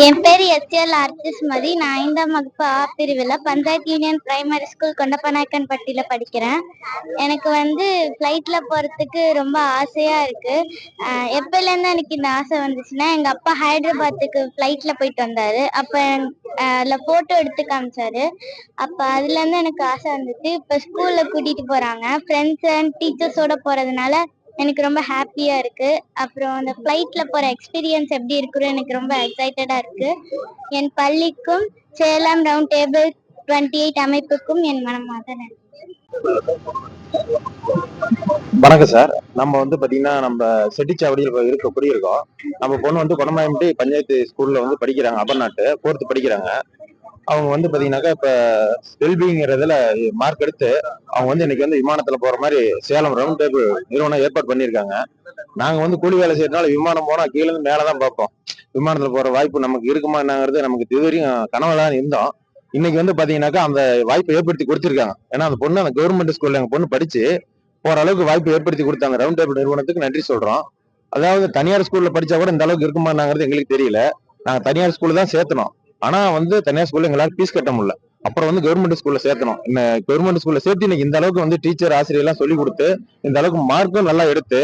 என் பேர் எஸ்எல் அர்த்திஸ்மதி. நான் ஐந்தாம் வகுப்பு ஆ பிரிவில் பஞ்சாயத்து யூனியன் பிரைமரி ஸ்கூல் கொண்டப்பநாயக்கன்பட்டியில் படிக்கிறேன். எனக்கு வந்து ஃப்ளைட்டில் போகிறதுக்கு ரொம்ப ஆசையாக இருக்குது எப்போலேருந்து எனக்கு இந்த ஆசை வந்துச்சுன்னா எங்கள் அப்பா ஹைதராபாத்துக்கு ஃப்ளைட்டில் போயிட்டு வந்தார். அப்போ அதில் ஃபோட்டோ எடுத்து காமிச்சார். அப்போ அதுலேருந்து எனக்கு ஆசை வந்துச்சு. இப்போ ஸ்கூலில் கூட்டிகிட்டு போகிறாங்க ஃப்ரெண்ட்ஸ் அண்ட் டீச்சர்ஸோட போகிறதுனால எனக்கு ரொம்ப ஹாப்பியா இருக்கு. அப்புறம் அந்த ஃப்ளைட்ல போற எக்ஸ்பீரியன்ஸ் எப்படி இருக்குன்னு எனக்கு ரொம்ப எக்ஸைட்டடா இருக்கு. என் பள்ளிக்கும் Salem round table twenty eight அமைப்புக்கும் என் மனமார்ந்த நன்றி. வணக்கம் சார் நம்ம வந்து பாத்தீங்கன்னா நம்ம செட்டிச்சாவடியில் இருக்க குடியிருக்கோம். நம்ம பொண்ணு வந்து குணமாயிட்டு பஞ்சாயத்து ஸ்கூல்ல வந்து படிக்கிறாங்க அபர்நாட்டு ஃபோர்த்து படிக்கிறாங்க. அவங்க வந்து பாத்தீங்கன்னாக்கா இப்ப வெல்பிங்கிறதுல மார்க் எடுத்து அவங்க வந்து இன்னைக்கு வந்து விமானத்துல போற மாதிரி சேலம் ரவுண்ட் டேபிள் நிறுவனம் ஏற்பாடு பண்ணியிருக்காங்க. நாங்க வந்து கூலி வேலை செய்யறதுனால விமானம் போனா கீழே இருந்து மேலதான் பார்ப்போம். விமானத்துல போற வாய்ப்பு நமக்கு இருக்குமா என்னங்கிறது நமக்கு இதுவரையும் கனவுல இருந்தோம். இன்னைக்கு வந்து பாத்தீங்கன்னாக்கா அந்த வாய்ப்பை ஏற்படுத்தி கொடுத்துருக்காங்க. ஏன்னா அந்த பொண்ணு அந்த கவர்மெண்ட் ஸ்கூல்ல எங்க பொண்ணு படிச்சு போற அளவுக்கு வாய்ப்பு ஏற்படுத்தி கொடுத்தாங்க. ரவுண்ட் டேபிள் நிறுவனத்துக்கு நன்றி சொல்றோம். அதாவது தனியார் ஸ்கூல்ல படிச்சா கூட இந்த அளவுக்கு இருக்குமாங்கிறது எங்களுக்கு தெரியல. நாங்க தனியார் ஸ்கூல்ல தான் சேர்த்தனோம் ஆனா வந்து தனியார் ஸ்கூல்ல எங்களால ஃபீஸ் கட்ட முடியல. அப்புறம் வந்து கவர்மெண்ட் ஸ்கூல்ல சேர்த்தணும் இந்த கவர்மெண்ட் ஸ்கூல்ல சேர்த்து இன்னைக்கு இந்த அளவுக்கு வந்து டீச்சர் ஆசிரியர் எல்லாம் சொல்லி கொடுத்து இந்த அளவுக்கு மார்க்கும் நல்லா எடுத்து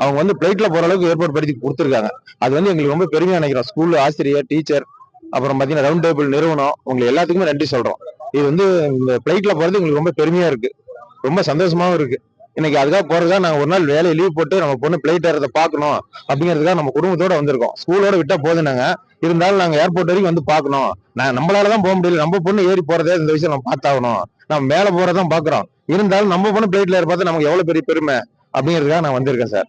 அவங்க வந்து பிளைட்ல போற அளவுக்கு ஏற்பாடு படுத்தி கொடுத்துருக்காங்க. அது வந்து எங்களுக்கு ரொம்ப பெருமையா நினைக்கிறோம். ஸ்கூல் ஆசிரியர் டீச்சர் அப்புறம் பாத்தீங்கன்னா ரவுண்ட் டேபிள் நிறுவனம் உங்களை எல்லாத்துக்குமே நன்றி சொல்றோம். இது வந்து இந்த பிளைட்ல போறது எங்களுக்கு ரொம்ப பெருமையா இருக்கு. ரொம்ப சந்தோஷமாவும் இருக்கு. இன்னைக்கு அதுக்காக போறதுக்காக நாங்க ஒரு நாள் வேலையை லீவ் போட்டு நம்ம பொண்ணு பிளைட் ஏறத பாக்கணும் அப்படிங்கிறதுக்காக நம்ம குடும்பத்தோட வந்திருக்கோம். ஸ்கூலோட விட்டா போதும் நாங்க. இருந்தாலும் நாங்க ஏர்போர்ட் வரைக்கும் வந்து பார்க்கணும். நான் நம்மளாலதான் போக முடியல. நம்ம பொண்ணு ஏறி போறதே இந்த விஷயம் நம்ம பார்த்தாகணும். நம்ம மேல போறதான் பாக்குறோம் இருந்தாலும் நம்ம பொண்ணு பிளைட்ல ஏற பார்த்தா நமக்கு எவ்வளவு பெரிய பெருமை அப்படிங்கிறதுக்காக நான் வந்திருக்கேன் சார்